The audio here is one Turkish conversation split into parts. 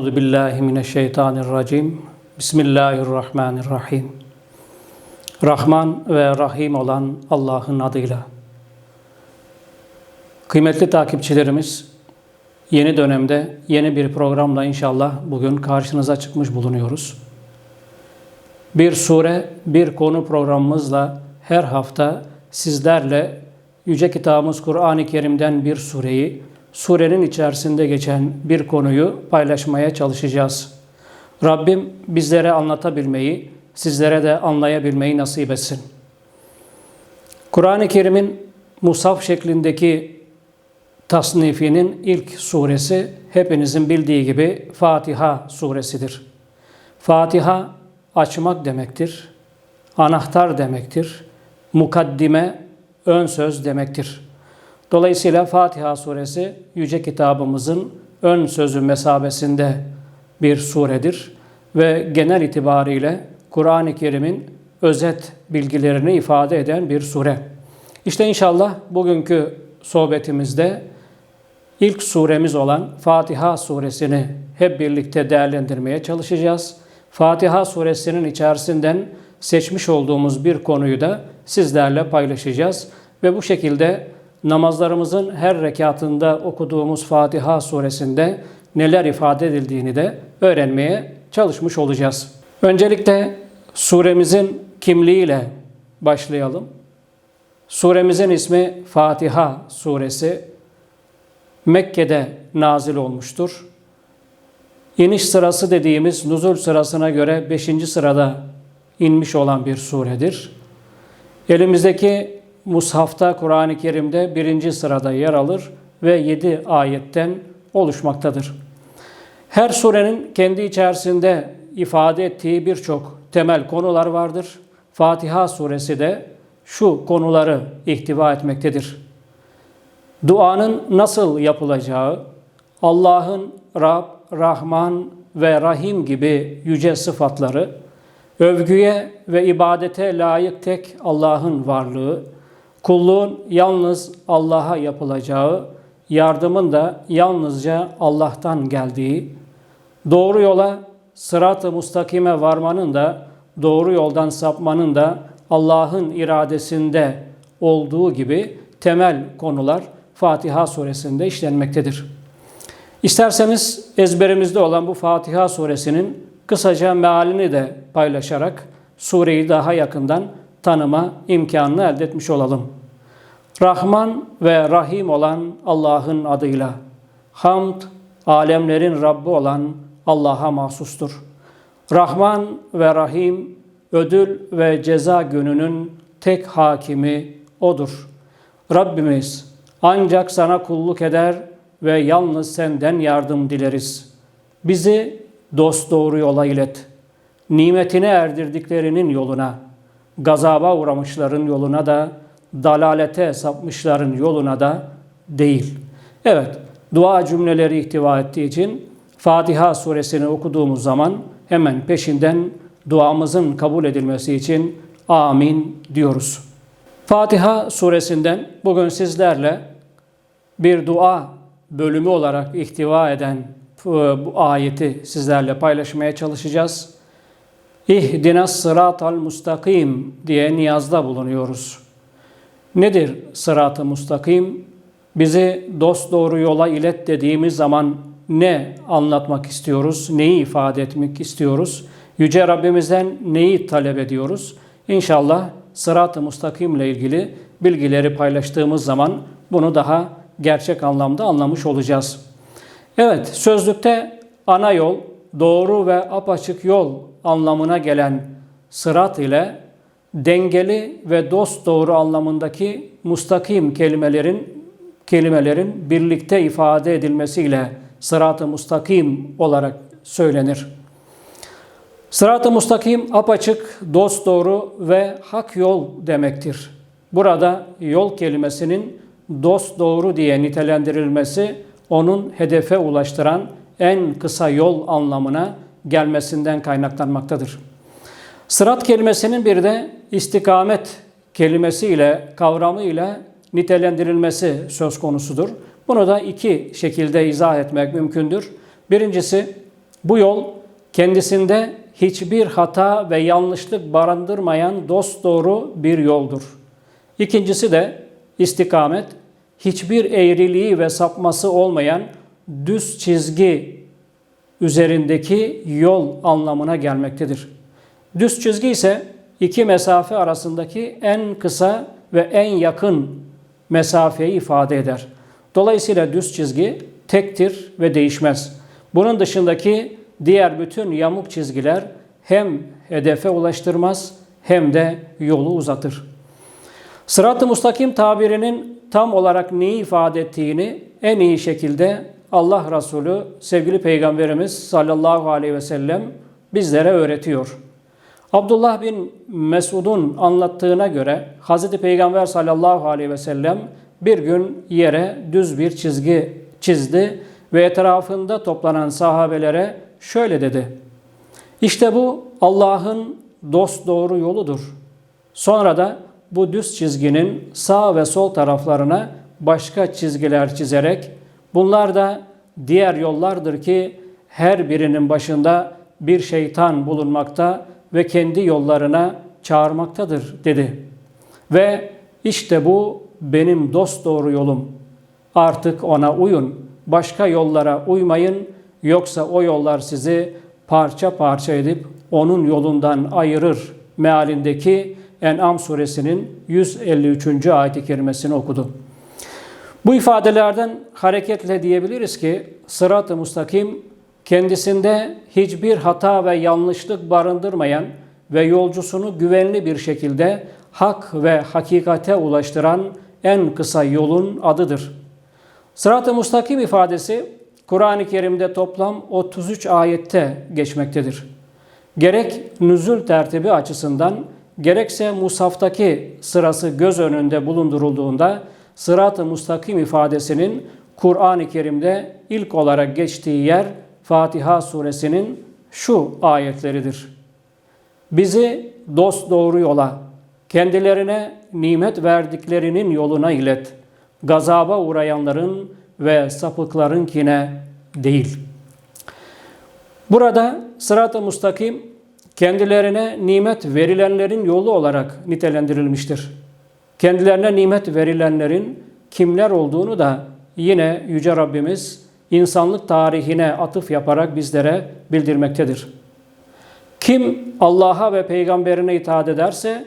Euzu billahi mineşşeytanirracim. Bismillahirrahmanirrahim. Rahman ve Rahim olan Allah'ın adıyla. Kıymetli takipçilerimiz, yeni dönemde yeni bir programla inşallah bugün karşınıza çıkmış bulunuyoruz. Bir sure, bir konu programımızla her hafta sizlerle Yüce Kitabımız Kur'an-ı Kerim'den bir sureyi, surenin içerisinde geçen bir konuyu paylaşmaya çalışacağız. Rabbim bizlere anlatabilmeyi, sizlere de anlayabilmeyi nasip etsin. Kur'an-ı Kerim'in musaf şeklindeki tasnifinin ilk suresi hepinizin bildiği gibi Fatiha suresidir. Fatiha açmak demektir, anahtar demektir, mukaddime, ön söz demektir. Dolayısıyla Fatiha suresi yüce kitabımızın ön sözü mesabesinde bir suredir ve genel itibariyle Kur'an-ı Kerim'in özet bilgilerini ifade eden bir sure. İşte inşallah bugünkü sohbetimizde ilk suremiz olan Fatiha suresini hep birlikte değerlendirmeye çalışacağız. Fatiha suresinin içerisinden seçmiş olduğumuz bir konuyu da sizlerle paylaşacağız ve bu şekilde namazlarımızın her rekatında okuduğumuz Fatiha suresinde neler ifade edildiğini de öğrenmeye çalışmış olacağız. Öncelikle suremizin kimliğiyle başlayalım. Suremizin ismi Fatiha suresi. Mekke'de nazil olmuştur. İniş sırası dediğimiz nuzul sırasına göre 5. sırada inmiş olan bir suredir. Elimizdeki Mushafta Kur'an-ı Kerim'de birinci sırada yer alır ve yedi ayetten oluşmaktadır. Her surenin kendi içerisinde ifade ettiği birçok temel konular vardır. Fatiha suresi de şu konuları ihtiva etmektedir. Duanın nasıl yapılacağı, Allah'ın Rab, Rahman ve Rahim gibi yüce sıfatları, övgüye ve ibadete layık tek Allah'ın varlığı, kulluğun yalnız Allah'a yapılacağı, yardımın da yalnızca Allah'tan geldiği, doğru yola sırat-ı mustakime varmanın da doğru yoldan sapmanın da Allah'ın iradesinde olduğu gibi temel konular Fatiha suresinde işlenmektedir. İsterseniz ezberimizde olan bu Fatiha suresinin kısaca mealini de paylaşarak sureyi daha yakından tanıma imkanını elde etmiş olalım. Rahman ve Rahim olan Allah'ın adıyla. Hamd, alemlerin Rabbi olan Allah'a mahsustur. Rahman ve Rahim, ödül ve ceza gününün tek hakimi O'dur. Rabbimiz ancak sana kulluk eder ve yalnız senden yardım dileriz. Bizi dost doğru yola ilet. Nimetine erdirdiklerinin yoluna, gazaba uğramışların yoluna da, dalalete sapmışların yoluna da değil. Evet, dua cümleleri ihtiva ettiği için Fatiha suresini okuduğumuz zaman hemen peşinden duamızın kabul edilmesi için amin diyoruz. Fatiha suresinden bugün sizlerle bir dua bölümü olarak ihtiva eden bu ayeti sizlerle paylaşmaya çalışacağız. İhdinas sıratal mustakim diye niyazda bulunuyoruz. Nedir sırat-ı mustakim? Bizi dost doğru yola ilet dediğimiz zaman ne anlatmak istiyoruz? Neyi ifade etmek istiyoruz? Yüce Rabbimizden neyi talep ediyoruz? İnşallah sırat-ı mustakim ile ilgili bilgileri paylaştığımız zaman bunu daha gerçek anlamda anlamış olacağız. Evet, sözlükte ana yol, doğru ve apaçık yol anlamına gelen sırat ile dengeli ve dost doğru anlamındaki mustakim kelimelerin kelimelerin birlikte ifade edilmesiyle sırat-ı mustakim olarak söylenir. Sırat-ı mustakim apaçık, dost doğru ve hak yol demektir. Burada yol kelimesinin dost doğru diye nitelendirilmesi onun hedefe ulaştıran en kısa yol anlamına gelmesinden kaynaklanmaktadır. Sırat kelimesinin bir de istikamet kelimesiyle, kavramıyla nitelendirilmesi söz konusudur. Bunu da iki şekilde izah etmek mümkündür. Birincisi Bu yol kendisinde hiçbir hata ve yanlışlık barındırmayan dosdoğru bir yoldur. İkincisi de istikamet, hiçbir eğriliği ve sapması olmayan düz çizgi üzerindeki yol anlamına gelmektedir. Düz çizgi ise iki mesafe arasındaki en kısa ve en yakın mesafeyi ifade eder. Dolayısıyla düz çizgi tektir ve değişmez. Bunun dışındaki diğer bütün yamuk çizgiler hem hedefe ulaştırmaz hem de yolu uzatır. Sırat-ı mustakim tabirinin tam olarak neyi ifade ettiğini en iyi şekilde Allah Resulü sevgili Peygamberimiz sallallahu aleyhi ve sellem bizlere öğretiyor. Abdullah bin Mesud'un anlattığına göre Hz. Peygamber sallallahu aleyhi ve sellem bir gün yere düz bir çizgi çizdi ve etrafında toplanan sahabelere şöyle dedi. İşte bu Allah'ın dost doğru yoludur. Sonra da bu düz çizginin sağ ve sol taraflarına başka çizgiler çizerek bunlar da diğer yollardır ki her birinin başında bir şeytan bulunmakta ve kendi yollarına çağırmaktadır dedi. Ve işte bu benim dost doğru yolum. Artık ona uyun. Başka yollara uymayın. Yoksa o yollar sizi parça parça edip onun yolundan ayırır mealindeki En'am suresinin 153. ayet-i kerimesini okudu. Bu ifadelerden hareketle diyebiliriz ki sırat-ı mustakim kendisinde hiçbir hata ve yanlışlık barındırmayan ve yolcusunu güvenli bir şekilde hak ve hakikate ulaştıran en kısa yolun adıdır. Sırat-ı mustakim ifadesi Kur'an-ı Kerim'de toplam 33 ayette geçmektedir. Gerek nüzul tertibi açısından gerekse musaftaki sırası göz önünde bulundurulduğunda sırat-ı mustakim ifadesinin Kur'an-ı Kerim'de ilk olarak geçtiği yer Fatiha suresinin şu ayetleridir. Bizi dost doğru yola, kendilerine nimet verdiklerinin yoluna ilet. Gazaba uğrayanların ve sapıklarınkine değil. Burada sırat-ı mustakim kendilerine nimet verilenlerin yolu olarak nitelendirilmiştir. Kendilerine nimet verilenlerin kimler olduğunu da yine Yüce Rabbimiz insanlık tarihine atıf yaparak bizlere bildirmektedir. Kim Allah'a ve peygamberine itaat ederse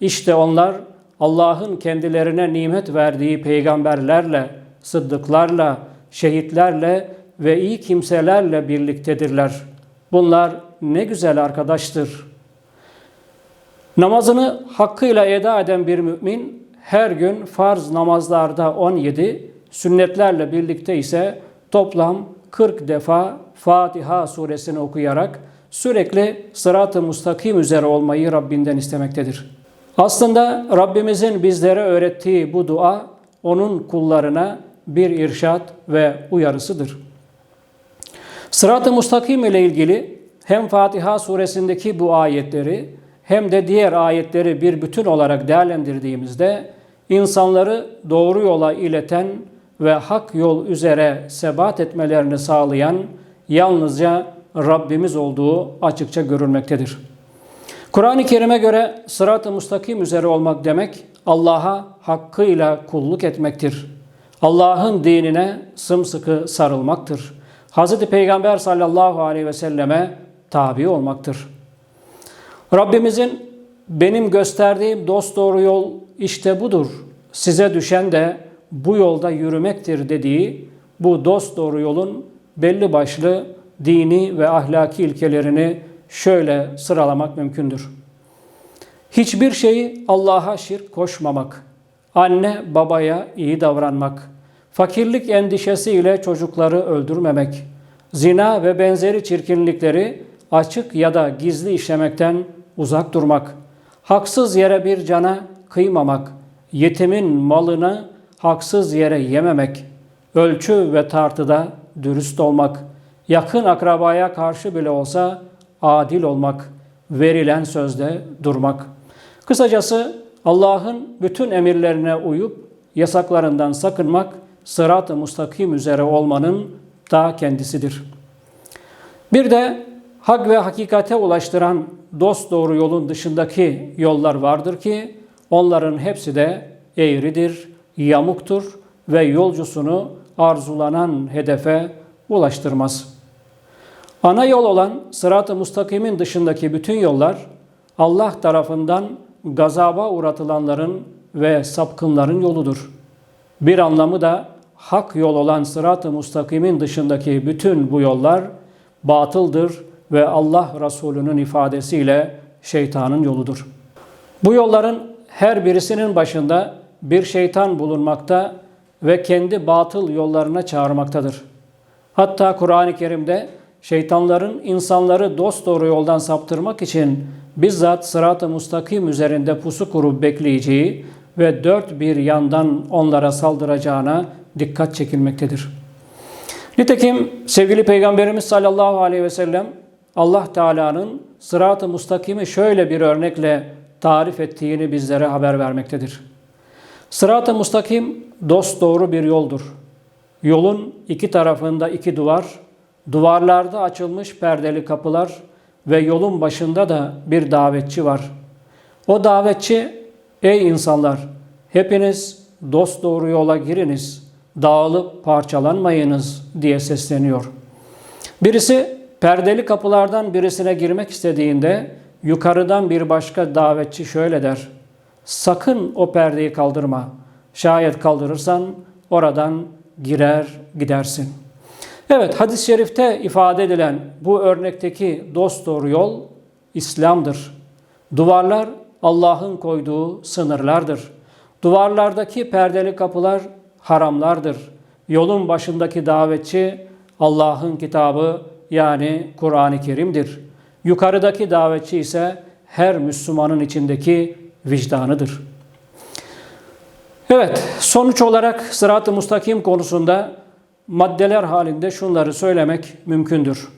işte onlar Allah'ın kendilerine nimet verdiği peygamberlerle, sıddıklarla, şehitlerle ve iyi kimselerle birliktedirler. Bunlar ne güzel arkadaştır. Namazını hakkıyla eda eden bir mümin her gün farz namazlarda 17, sünnetlerle birlikte ise toplam 40 defa Fatiha suresini okuyarak sürekli sırat-ı mustakim üzere olmayı Rabbinden istemektedir. Aslında Rabbimizin bizlere öğrettiği bu dua onun kullarına bir irşat ve uyarısıdır. Sırat-ı mustakim ile ilgili hem Fatiha suresindeki bu ayetleri hem de diğer ayetleri bir bütün olarak değerlendirdiğimizde insanları doğru yola ileten ve hak yol üzere sebat etmelerini sağlayan yalnızca Rabbimiz olduğu açıkça görülmektedir. Kur'an-ı Kerim'e göre sırat-ı mustakim üzere olmak demek Allah'a hakkıyla kulluk etmektir. Allah'ın dinine sımsıkı sarılmaktır. Hz. Peygamber sallallahu aleyhi ve selleme tabi olmaktır. Rabbimizin benim gösterdiğim dost doğru yol işte budur. Size düşen de bu yolda yürümektir dediği bu dost doğru yolun belli başlı dini ve ahlaki ilkelerini şöyle sıralamak mümkündür. Hiçbir şeyi Allah'a şirk koşmamak, anne babaya iyi davranmak, fakirlik endişesiyle çocukları öldürmemek, zina ve benzeri çirkinlikleri açık ya da gizli işlemekten uzak durmak, haksız yere bir cana kıymamak, yetimin malını haksız yere yememek, ölçü ve tartıda dürüst olmak, yakın akrabaya karşı bile olsa adil olmak, verilen sözde durmak. Kısacası Allah'ın bütün emirlerine uyup yasaklarından sakınmak sırat-ı mustakim üzere olmanın ta kendisidir. Bir de hak ve hakikate ulaştıran dost doğru yolun dışındaki yollar vardır ki onların hepsi de eğridir, yamuktur ve yolcusunu arzulanan hedefe ulaştırmaz. Ana yol olan sırat-ı mustakimin dışındaki bütün yollar Allah tarafından gazaba uğratılanların ve sapkınların yoludur. Bir anlamı da hak yol olan sırat-ı mustakimin dışındaki bütün bu yollar batıldır ve Allah Resulü'nün ifadesiyle şeytanın yoludur. Bu yolların her birisinin başında bir şeytan bulunmakta ve kendi batıl yollarına çağırmaktadır. Hatta Kur'an-ı Kerim'de şeytanların insanları dost doğru yoldan saptırmak için bizzat sırat-ı mustakim üzerinde pusu kurup bekleyeceği ve dört bir yandan onlara saldıracağına dikkat çekilmektedir. Nitekim sevgili Peygamberimiz sallallahu aleyhi ve sellem Allah Teala'nın sırat-ı mustakimi şöyle bir örnekle tarif ettiğini bizlere haber vermektedir. Sırat-ı mustakim dost doğru bir yoldur. Yolun iki tarafında iki duvar, duvarlarda açılmış perdeli kapılar ve yolun başında da bir davetçi var. O davetçi, ey insanlar, hepiniz dost doğru yola giriniz, dağılıp parçalanmayınız diye sesleniyor. Birisi perdeli kapılardan birisine girmek istediğinde yukarıdan bir başka davetçi şöyle der. Sakın o perdeyi kaldırma. Şayet kaldırırsan oradan girer gidersin. Evet hadis-i şerifte ifade edilen bu örnekteki dost doğru yol İslam'dır. Duvarlar Allah'ın koyduğu sınırlardır. Duvarlardaki perdeli kapılar haramlardır. Yolun başındaki davetçi Allah'ın kitabı yani Kur'an-ı Kerim'dir. Yukarıdaki davetçi ise her Müslümanın içindeki vicdanıdır. Evet, sonuç olarak sırat-ı mustakim konusunda maddeler halinde şunları söylemek mümkündür.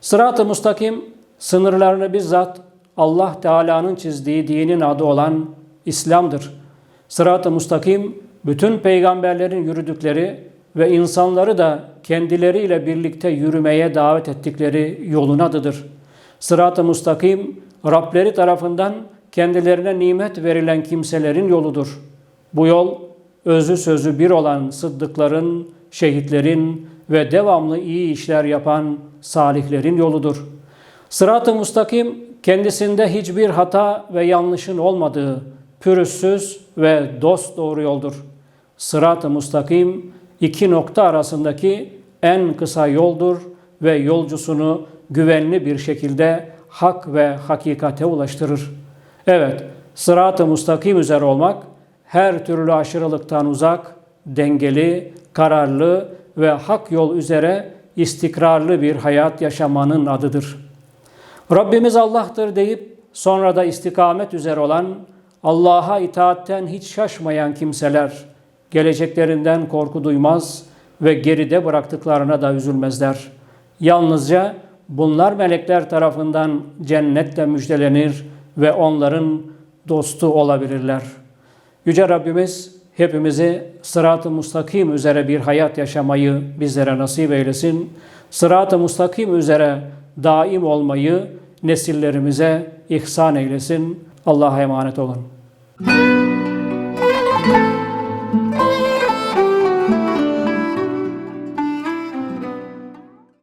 Sırat-ı mustakim sınırlarını bizzat Allah Teala'nın çizdiği dinin adı olan İslam'dır. Sırat-ı mustakim bütün peygamberlerin yürüdükleri ve insanları da kendileriyle birlikte yürümeye davet ettikleri yolun adıdır. Sırat-ı mustakim Rableri tarafından kendilerine nimet verilen kimselerin yoludur. Bu yol özü sözü bir olan sıddıkların, şehitlerin ve devamlı iyi işler yapan salihlerin yoludur. Sırat-ı mustakim kendisinde hiçbir hata ve yanlışın olmadığı pürüzsüz ve dost doğru yoldur. Sırat-ı mustakim iki nokta arasındaki en kısa yoldur ve yolcusunu güvenli bir şekilde hak ve hakikate ulaştırır. Evet, sırat-ı mustakim üzere olmak her türlü aşırılıktan uzak, dengeli, kararlı ve hak yol üzere istikrarlı bir hayat yaşamanın adıdır. Rabbimiz Allah'tır deyip sonra da istikamet üzere olan, Allah'a itaatten hiç şaşmayan kimseler geleceklerinden korku duymaz ve geride bıraktıklarına da üzülmezler. Yalnızca bunlar melekler tarafından cennetle müjdelenir ve onların dostu olabilirler. Yüce Rabbimiz hepimizi sırat-ı mustakim üzere bir hayat yaşamayı bizlere nasip eylesin. Sırat-ı mustakim üzere daim olmayı nesillerimize ihsan eylesin. Allah'a emanet olun.